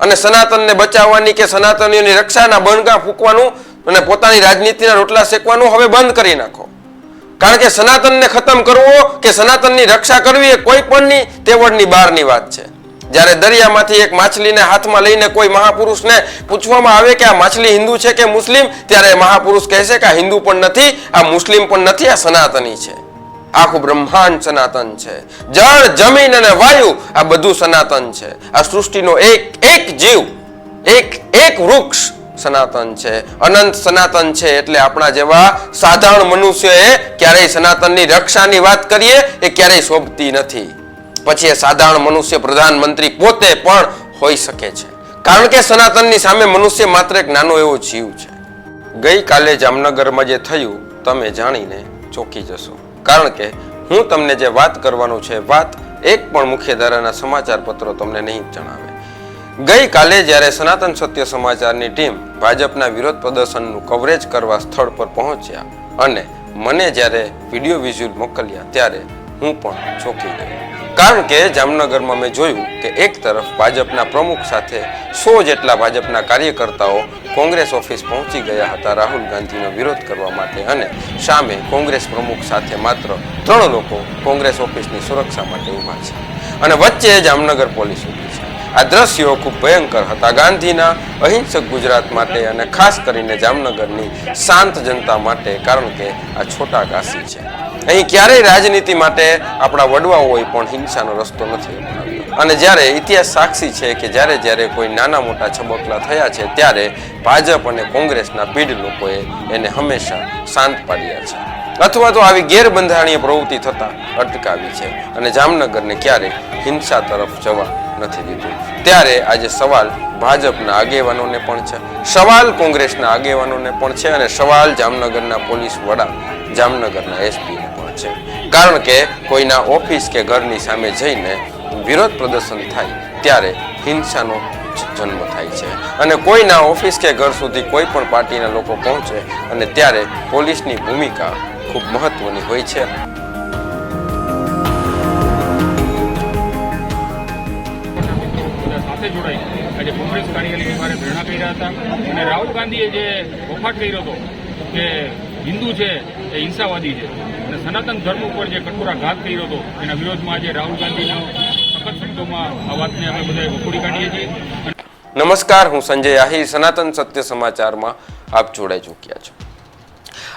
અને સનાતનને બચાવવાની કે સનાતનીઓની રક્ષાના બણગા ફૂંકવાનું અને પોતાની રાજનીતિના રોટલા શેકવાનું હવે બંધ કરી નાખો. કારણ કે સનાતનને ખતમ કરવો કે સનાતનની રક્ષા કરવી એ કોઈ પણની તેવડની બહારની વાત છે. જ્યારે દરિયામાંથી એક માછલીને હાથમાં લઈને કોઈ મહાપુરુષને પૂછવામાં આવે કે આ માછલી હિન્દુ છે કે મુસ્લિમ, ત્યારે મહાપુરુષ કહેશે કે આ હિન્દુ પણ નથી, આ મુસ્લિમ પણ નથી, આ સનાતની છે. આખું બ્રહ્માંડ સનાતન છે. જળ, જમીન અને વાયુ આ બધું સનાતન છે. આ સૃષ્ટિનો એક એક જીવ, એક એક વૃક્ષ સનાતન છે. અનંત સનાતન છે એટલે આપણા જેવા સાધારણ મનુષ્યએ ક્યારેય સનાતનની રક્ષાની વાત કરીએ એ ક્યારેય શોભતી નથી. પછી એ સાધારણ મનુષ્ય પ્રધાનમંત્રી પોતે પણ હોઈ શકે છે. કારણ કે સનાતનની સામે મનુષ્ય માત્ર એક નાનો એવો જીવ છે. ગઈકાલે જામનગરમાં જે થયું, તમે જાણીને ચોંકી જશો. કારણ કે હું તમને જે વાત કરવાનું છે, વાત એક પણ મુખ્યધારાના સમાચાર પત્રો તમને નહીં જણાવે. ગઈકાલે જ્યારે સનાતન સત્ય સમાચારની ટીમ ભાજપના વિરોધ પ્રદર્શનનું કવરેજ કરવા સ્થળ પર પહોંચ્યા અને મને જ્યારે વીડિયો વિઝ્યુઅલ મોકલ્યા ત્યારે હું પણ ચોંકી ગયો. કારણ કે જામનગરમાં મેં જોયું કે એક તરફ ભાજપના પ્રમુખ સાથે સો જેટલા ભાજપના કાર્યકર્તાઓ કોંગ્રેસ ઓફિસ પહોંચી ગયા હતા રાહુલ ગાંધીનો વિરોધ કરવા માટે અને સામે કોંગ્રેસ પ્રમુખ સાથે માત્ર ત્રણ લોકો કોંગ્રેસ ઓફિસની સુરક્ષા માટે ઊભા છે. અને વચ્ચે જામનગર પોલીસ છે આ દ્રશ્યો ખૂબ ભયંકર હતા. ગાંધીના અહિંસક ગુજરાત માટે અને ખાસ કરીને જામનગરની શાંત જનતા માટે, કારણ કે આ છોટા કાશી છે. અહીં ક્યારેય રાજનીતિ માટે આપણા વડવાઓએ પણ હિંસાનો રસ્તો નથી અને જ્યારે ઇતિહાસ સાક્ષી છે કે જ્યારે જ્યારે કોઈ નાના મોટા છબકલા થયા છે, ત્યારે ભાજપ અને કોંગ્રેસના પીઢ લોકોએ એને હંમેશા શાંત પાડ્યા છે. અથવા તો આવી ગેરબંધારણીય પ્રવૃત્તિ થતા અટકાવી છે અને જામનગરને ક્યારેય હિંસા તરફ જવા નથી દીધું. ત્યારે આજે સવાલ ભાજપના આગેવાનોને પણ છે, સવાલ કોંગ્રેસના આગેવાનોને પણ છે અને સવાલ જામનગરના પોલીસ વડા જામનગરના એસપીને પણ છે. કારણ કે કોઈના ઓફિસ કે ઘરની સામે જઈને વિરોધ પ્રદર્શન થાય ત્યારે હિંસાનો જન્મ થાય છે. અને કોઈના ઓફિસ કે ઘર સુધી કોઈ પણ પાર્ટીના લોકો પહોંચે અને ત્યારે પોલીસની ભૂમિકા ખૂબ મહત્વની હોય છે. કાર્યાલયની બહાર ધરણા કર્યા હતા. અને રાહુલ ગાંધીએ જે વફાટ કર્યો હતો કે હિન્દુ છે, એ હિંસાવાદી છે. અને સનાતન ધર્મ ઉપર જે કઠોરા ઘાત કર્યો હતો, એના વિરોધમાં આજે રાહુલ ગાંધીનો સખત શબ્દોમાં આ વાતને અમે બધાએ વખોડી કાઢીએ છીએ. નમસ્કાર, હું સંજય આહિર, સનાતન સત્ય સમાચારમાં આપ જોડાઈ ચૂક્યા છો.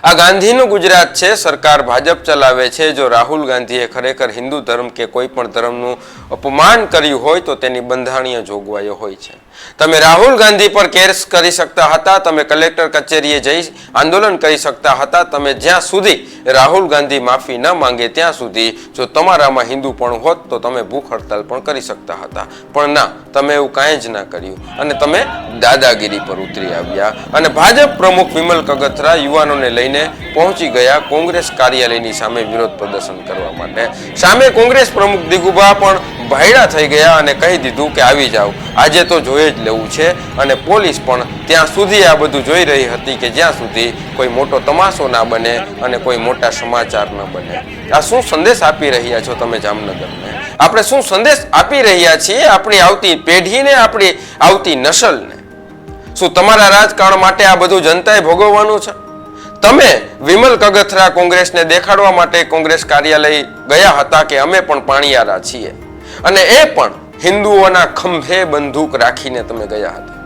આ ગાંધીનું ગુજરાત છે, સરકાર ભાજપ ચલાવે છે. જો રાહુલ ગાંધીએ ખરેખર હિન્દુ ધર્મ કે કોઈ પણ ધર્મનું અપમાન કર્યું હોય, તો તેની બંધારણીય જોગવાઈઓ હોય છે. તમે રાહુલ ગાંધી પર કેસ કરી શકતા હતા, તમે કલેક્ટર કચેરીએ જઈ આંદોલન કરી શકતા હતા, તમે જ્યાં સુધી રાહુલ ગાંધી માફી ન માંગે ત્યાં સુધી જો તમારામાં હિન્દુ પણ હોત તો તમે ભૂખ હડતાલ પણ કરી શકતા હતા. પણ ના, તમે એવું કાંઈ જ ના કર્યું. અને તમે દાદાગીરી પર ઉતરી આવ્યા. અને ભાજપ પ્રમુખ વિમલ કગથરા યુવાનોને લઈને પહોંચી ગયા કોંગ્રેસ કાર્યાલયની સામે વિરોધ પ્રદર્શન કરવા માટે. સામે કોંગ્રેસ પ્રમુખ દિગુભા પણ ભાયડા થઈ ગયા અને કહી દીધું કે આવી જાઓ. આજે તો જોઈ જ લેવું છે અને પોલીસ પણ ત્યાં સુધી આ બધું જોઈ રહી હતી કે જ્યાં સુધી કોઈ મોટો તમાશો ના બને અને કોઈ મોટા સમાચાર ન બને. આ શું સંદેશ આપી રહ્યા છો તમે જામનગરને? આપણે શું સંદેશ આપી રહ્યા છીએ આપણી આવતી પેઢીને, આપણી આવતી નસલને? શું તમારા રાજકારણ માટે આ બધું જનતાએ ભોગવવાનું છે? તમે વિમલ કગથરા કોંગ્રેસને દેખાડવા માટે કોંગ્રેસ કાર્યાલય ગયા હતા કે અમે પણ પાણીયારા છીએ? અને એ પણ હિન્દુઓના ખંભે બંદૂક રાખીને તમે ગયા હતા.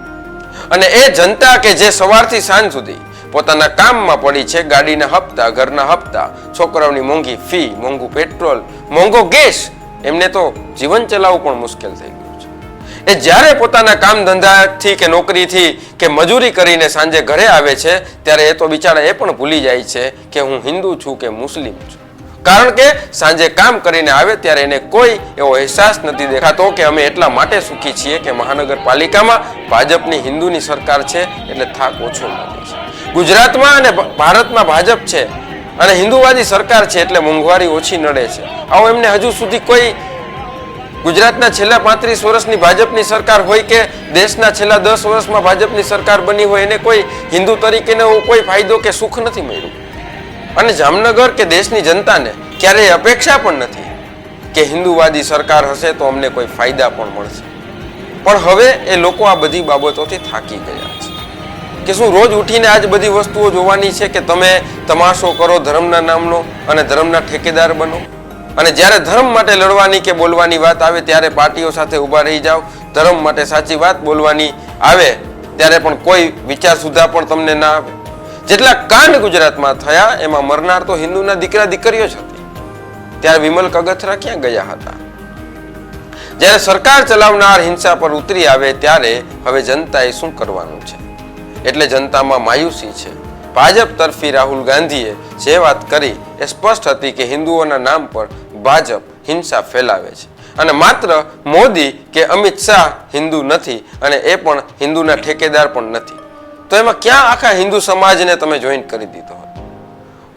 અને એ જનતા કે જે સવારથી સાંજ સુધી પોતાના કામમાં પડી છે, ગાડીના હપ્તા, ઘરના હપ્તા, છોકરાઓની મોંઘી ફી, મોંઘું પેટ્રોલ, મોંઘો ગેસ, એમને તો જીવન ચલાવવું પણ મુશ્કેલ થઈ ગયું છે. એ જ્યારે પોતાના કામ ધંધાથી કે નોકરીથી કે મજૂરી કરીને સાંજે ઘરે આવે છે, ત્યારે એ તો બિચારા એ પણ ભૂલી જાય છે કે હું હિન્દુ છું કે મુસ્લિમ. કારણ કે સાંજે કામ કરીને આવે ત્યારે એને કોઈ એવો અહેસાસ નથી દેખાતો કે અમે એટલા માટે સુખી છીએ કે મહાનગરપાલિકામાં ભાજપની હિન્દુની સરકાર છે એટલે થાક ઓછો લાગે છે. ગુજરાતમાં અને ભારતમાં ભાજપ છે અને હિન્દુવાદી સરકાર છે એટલે મોંઘવારી ઓછી નડે છે. આવો એમને હજુ સુધી કોઈ ગુજરાતના છેલ્લા પાંત્રીસ વર્ષની ભાજપની સરકાર હોય કે દેશના છેલ્લા દસ વર્ષમાં ભાજપની સરકાર બની હોય એને કોઈ હિન્દુ તરીકેનો કોઈ ફાયદો કે સુખ નથી મળ્યું? અને જામનગર કે દેશની જનતાને ક્યારેય અપેક્ષા પણ નથી કે હિન્દુવાદી સરકાર હશે તો અમને કોઈ ફાયદા પણ મળશે. પણ હવે એ લોકો આ બધી બાબતોથી થાકી ગયા છે. કે શું રોજ ઉઠીને આજ બધી વસ્તુઓ જોવાની છે કે તમે તમાશો કરો ધર્મના નામનો અને ધર્મના ઠેકેદાર બનો? અને જ્યારે ધર્મ માટે લડવાની કે બોલવાની વાત આવે ત્યારે પાર્ટીઓ સાથે ઊભા રહી જાઓ, ધર્મ માટે સાચી વાત બોલવાની આવે, ત્યારે પણ કોઈ વિચાર સુધા પણ તમને ના આવે જેટલા કાંડ ગુજરાતમાં થયા, એમાં મરનાર તો હિન્દુના દીકરા દીકરીઓ જ હતી. ત્યારે વિમલ કગથરા ક્યાં ગયા હતા? જ્યારે સરકાર ચલાવનાર હિંસા પર ઉતરી આવે ત્યારે હવે જનતાએ શું કરવાનું છે? એટલે જનતામાં માયુસી છે. ભાજપ તરફી રાહુલ ગાંધીએ જે વાત કરી, એ સ્પષ્ટ હતી કે હિન્દુઓના નામ પર ભાજપ હિંસા ફેલાવે છે. અને માત્ર મોદી કે અમિત શાહ હિન્દુ નથી, અને એ પણ હિન્દુના ઠેકેદાર પણ નથી. તો એમાં ક્યાં આખા હિન્દુ સમાજને તમે જોઈન કરી દીધો હોય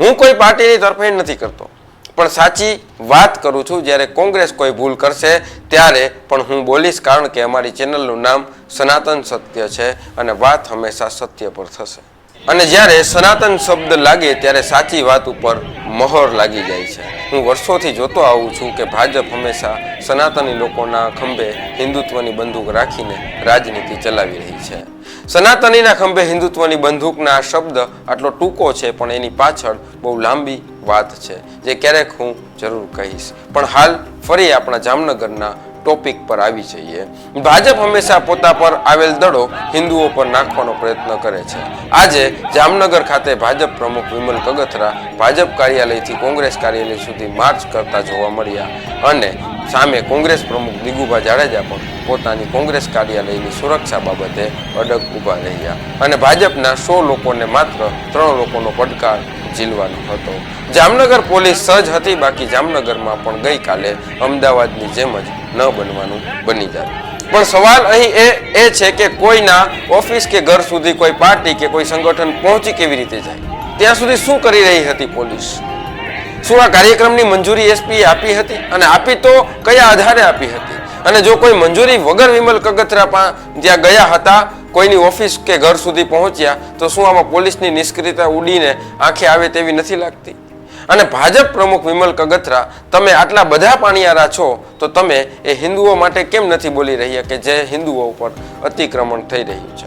હું કોઈ પાર્ટીની તરફેણ નથી કરતો. પણ સાચી વાત કરું છું, જ્યારે કોંગ્રેસ કોઈ ભૂલ કરશે, ત્યારે પણ હું બોલીશ, કારણ કે અમારી ચેનલનું નામ સનાતન સત્ય છે અને વાત હંમેશા સત્ય પર થશે. અને જ્યારે સનાતન શબ્દ લાગે, ત્યારે સાચી વાત ઉપર મહોર લાગી જાય છે. હું વર્ષોથી જોતો આવું છું કે ભાજપ હંમેશા સનાતની લોકોના ખંભે હિન્દુત્વની બંદૂક રાખીને રાજનીતિ ચલાવી રહી છે. સનાતનીના ખંભે હિન્દુત્વની બંદૂકના આ શબ્દ આટલો ટૂંકો છે, પણ એની પાછળ બહુ લાંબી વાત છે, જે ક્યારેક હું જરૂર કહીશ. પણ હાલ ફરી આપણા જામનગરના ટોપિક પર આવી જઈએ. ભાજપ હંમેશા પોતા પર આવેલ દડો હિન્દુઓ પર નાખવાનો પ્રયત્ન કરે છે. આજે જામનગર ખાતે ભાજપ પ્રમુખ વિમલ કગથરા ભાજપ કાર્યાલયથી કોંગ્રેસ કાર્યાલય સુધી માર્ચ કરતા જોવા મળ્યા. અને સામે કોંગ્રેસ પ્રમુખ દિગુભા જાડેજા પણ પોતાની કોંગ્રેસ કાર્યાલયની સુરક્ષા બાબતે અડગ ઊભા રહ્યા. અને ભાજપના સો લોકોને માત્ર ત્રણ લોકોનો પડકાર ઝીલવાનો હતો. જામનગર પોલીસ સજ્જ હતી, બાકી જામનગરમાં પણ ગઈકાલે અમદાવાદની જેમ જ ન બનવાનું બની જાય. પણ સવાલ અહીં એ એ છે કે કોઈના ઓફિસ કે ઘર સુધી કોઈ પાર્ટી કે કોઈ સંગઠન પહોંચી કેવી રીતે જાય? ત્યાં સુધી શું કરી રહી હતી પોલીસ? શું આ કાર્યક્રમની મંજૂરી એસપીએ આપી હતી? અને આપી તો કયા આધારે આપી હતી? અને જો કોઈ મંજૂરી વગર વિમલ કગથરા જ્યાં ગયા હતા, કોઈની ઓફિસ કે ઘર સુધી પહોંચ્યા, તો શું આમાં પોલીસની નિષ્ક્રિયતા ઉડીને આંખે આવે તેવી નથી લાગતી? અને ભાજપ પ્રમુખ વિમલ કગથરા, તમે આટલા બધા પાણિયારા છો, તો તમે એ હિન્દુઓ માટે કેમ નથી બોલી રહ્યા કે જે હિન્દુઓ ઉપર અતિક્રમણ થઈ રહ્યું છે?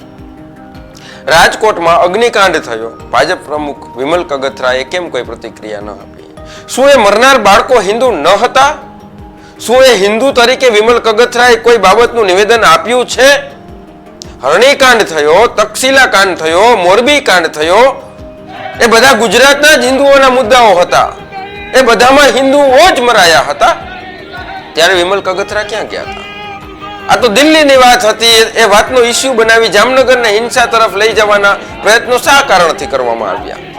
રાજકોટમાં અગ્નિકાંડ થયો. ભાજપ પ્રમુખ વિમલ કગથરાએ કેમ કોઈ પ્રતિક્રિયા ન આપી? શું એ મરનાર બાળકો હિન્દુ ન હતા? શું એ હિન્દુ તરીકે વિમલ કગથરાએ કોઈ બાબતનું નિવેદન આપ્યું છે? હરણીકાંડ થયો તક્ષશિલા કાંડ થયો મોરબી કાંડ થયો, એ બધા ગુજરાતના જ હિન્દુઓના મુદ્દાઓ હતા. એ બધામાં હિન્દુઓ જ મરાયા હતા. ત્યારે વિમલ કગથરા ક્યાં ગયા હતા? આ તો દિલ્હીની વાત હતી, એ વાતનો ઇસ્યુ બનાવી જામનગરને હિંસા તરફ લઈ જવાના પ્રયત્નો શા કારણથી કરવામાં આવ્યા?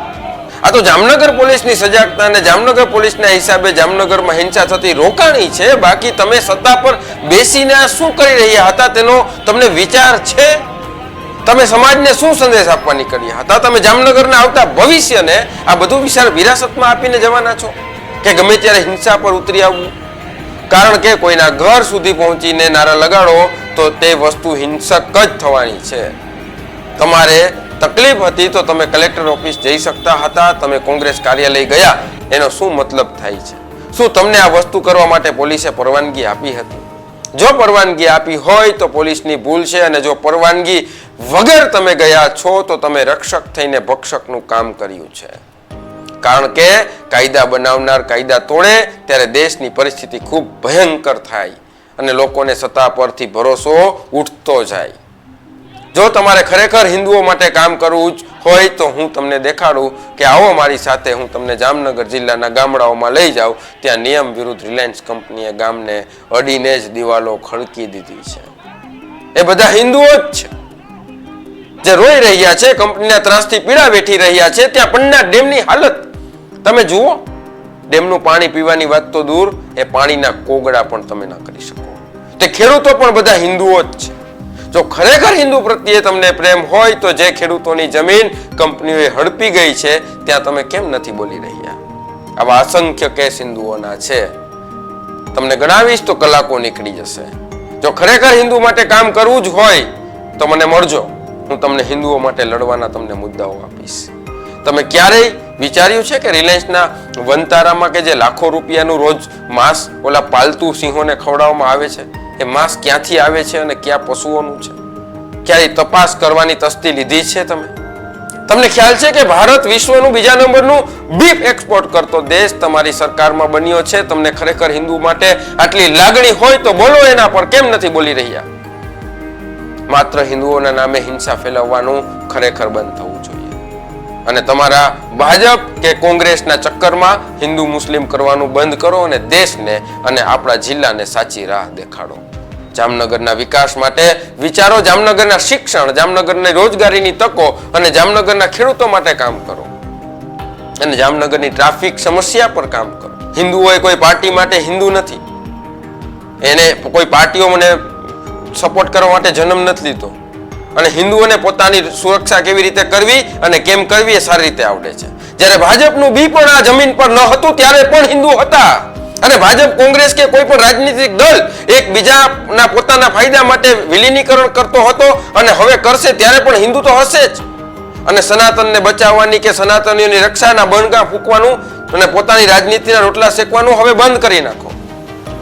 આ તો જામનગર પોલીસની સજાગતા અને જામનગર પોલીસના હિસાબે જામનગરમાં હિંસા થતી રોકાણી છે. બાકી તમે સત્તા પર બેસીને શું કરી રહ્યા હતા તેનો તમને વિચાર છે? તમે સમાજને શું સંદેશ આપવા નીકળ્યા હતા? તમે જામનગરના આવતા ભવિષ્યને આ બધું વિચાર વિરાસતમાં આપીને જવાના છો? કે ગમે ત્યારે હિંસા પર ઉતરી આવવું? કારણ કે કોઈના ઘર સુધી પહોંચીને નારા લગાડો તો તે વસ્તુ હિંસક જ થવાની છે. તમારે તકલીફ હતી તો તમે કલેક્ટર ઓફિસ જઈ શકતા હતા, તમે કોંગ્રેસ કાર્યાલય ગયા. એનો શું મતલબ થાય છે? શું તમને આ વસ્તુ કરવા માટે પોલીસે પરવાનગી આપી હતી? જો પરવાનગી આપી હોય તો પોલીસની ભૂલ છે અને જો પરવાનગી વગર તમે ગયા છો તો તમે રક્ષક થઈને ભક્ષકનું કામ કર્યું છે. કારણ કે કાયદા બનાવનાર કાયદા તોડે ત્યારે દેશની પરિસ્થિતિ ખૂબ ભયંકર થાય અને લોકોને સત્તા પરથી ભરોસો ઉઠતો જાય. જો તમારે ખરેખર હિન્દુઓ માટે કામ કરવું જ હોય તો હું તમને દેખાડું કે આવો મારી સાથે હું તમને જામનગર જિલ્લાના ગામડાઓમાં લઈ જાઉં, ત્યાં નિયમ વિરુદ્ધ રિલાયન્સ કંપનીએ ગામને અડીને જ દિવાલો ખડકી દીધી છે. એ બધા હિન્દુઓ જ છે. જે રોઈ રહ્યા છે, કંપનીના ત્રાસથી પીડા વેઠી રહ્યા છે, ત્યાં પન્ના ડેમની હાલત. તમે જુઓ, ડેમનું પાણી પીવાની વાત તો દૂર, એ પાણીના કોગળા પણ તમે ના કરી શકો. તે ખેડૂતો પણ બધા હિન્દુઓ જ છે. જો ખરેખર હિન્દુ પ્રત્યે તમને પ્રેમ હોય તો જે ખેડૂતોની જમીન કંપનીઓએ હડપી ગઈ છે, ત્યાં તમે કેમ નથી બોલી રહ્યા? આવા અસંખ્ય કેસ હિન્દુઓના છે. તમને ગણાવીશ તો કલાકો નીકળી જશે. જો ખરેખર હિન્દુ માટે કામ કરવું જ હોય, તો મને મળજો. હું તમને હિન્દુઓ માટે લડવાના તમને મુદ્દાઓ આપીશ. તમે ક્યારેય વિચાર્યું છે કે રિલાયન્સના વનતારામાં કે જે લાખો રૂપિયાનું રોજ માંસ ઓલા પાલતુ સિંહોને ખવડાવવામાં આવે છે? એ માંસ ક્યાંથી આવે છે અને ક્યાં પશુઓનું છે? ક્યારે તપાસ કરવાની તસ્તી લીધી છે તમે? તમને ખ્યાલ છે કે ભારત વિશ્વનું બીજા નંબરનું બીફ એક્સપોર્ટ કરતો દેશ તમારી સરકારમાં બન્યો છે. તમને ખરેખર હિન્દુ માટે આટલી લાગણી હોય તો બોલો એના પર, કેમ નથી બોલી રહ્યા? માત્ર હિન્દુઓના નામે હિંસા ફેલાવવાનું ખરેખર બંધ થવું જોઈએ. અને તમારા ભાજપ કે કોંગ્રેસના ચક્કરમાં હિન્દુ મુસ્લિમ કરવાનું બંધ કરો અને દેશને અને આપણા જિલ્લાને સાચી રાહ દેખાડો. જામનગરના વિકાસ માટે વિચારો, જામનગરના શિક્ષણ, જામનગરની રોજગારીની તકો અને જામનગરના ખેડૂતો માટે કામ કરો. અને જામનગરની ટ્રાફિક સમસ્યા પર કામ કરો. હિન્દુઓએ કોઈ પાર્ટી માટે હિન્દુ નથી. એને કોઈ પાર્ટીઓ મને સપોર્ટ કરવા માટે જન્મ નથી લીધો. અને હિન્દુઓને પોતાની સુરક્ષા કેવી રીતે કરવી અને કેમ કરવી એ સારી રીતે આવડે છે. જ્યારે ભાજપનું બી પણ આ જમીન પર ન હતું, ત્યારે પણ હિન્દુ હતા. અને ભાજપ, કોંગ્રેસ કે કોઈ પણ રાજનીતિક દળ એકબીજાના પોતાના ફાયદા માટે વિલીનીકરણ કરતો હતો અને હવે કરશે ત્યારે પણ હિન્દુ તો હશે જ. અને સનાતનને બચાવવાની કે સનાતનીઓની રક્ષાના બનગા ફૂંકવાનું અને પોતાની રાજનીતિના રોટલા શેકવાનું હવે બંધ કરી નાખો.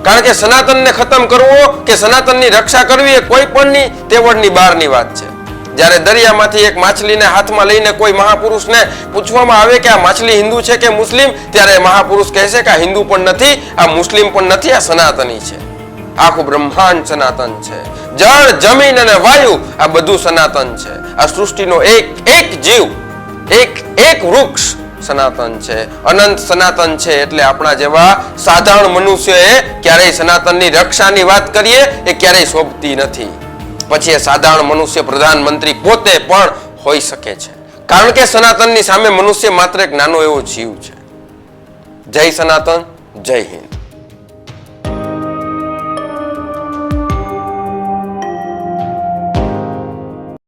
કારણ કે સનાતનને ખતમ કરવો કે સનાતનની રક્ષા કરવી એ કોઈ પણની તેવડની બહારની વાત છે. જ્યારે દરિયામાંથી એક માછલીને હાથમાં લઈને કોઈ મહાપુરુષને પૂછવામાં આવે કે આ માછલી હિન્દુ છે કે મુસ્લિમ, ત્યારે મહાપુરુષ કહેશે કે આ હિન્દુ પણ નથી, આ મુસ્લિમ પણ નથી, આ સનાતની છે. આખું બ્રહ્માંડ સનાતન છે. જળ, જમીન અને વાયુ આ બધું સનાતન છે. આ સૃષ્ટિનો એક એક જીવ, એક એક વૃક્ષ સનાતન છે. અનંત સનાતન છે એટલે આપણા જેવા સાધારણ મનુષ્યએ ક્યારેય સનાતનની રક્ષાની વાત કરીએ એ ક્યારેય શોભતી નથી. પછી એ સાધારણ મનુષ્ય પ્રધાનમંત્રી પોતે પણ હોઈ શકે છે. કારણ કે સનાતનની સામે મનુષ્ય માત્ર એક નાનો એવો જીવ છે. જય સનાતન, જય હિન્દ.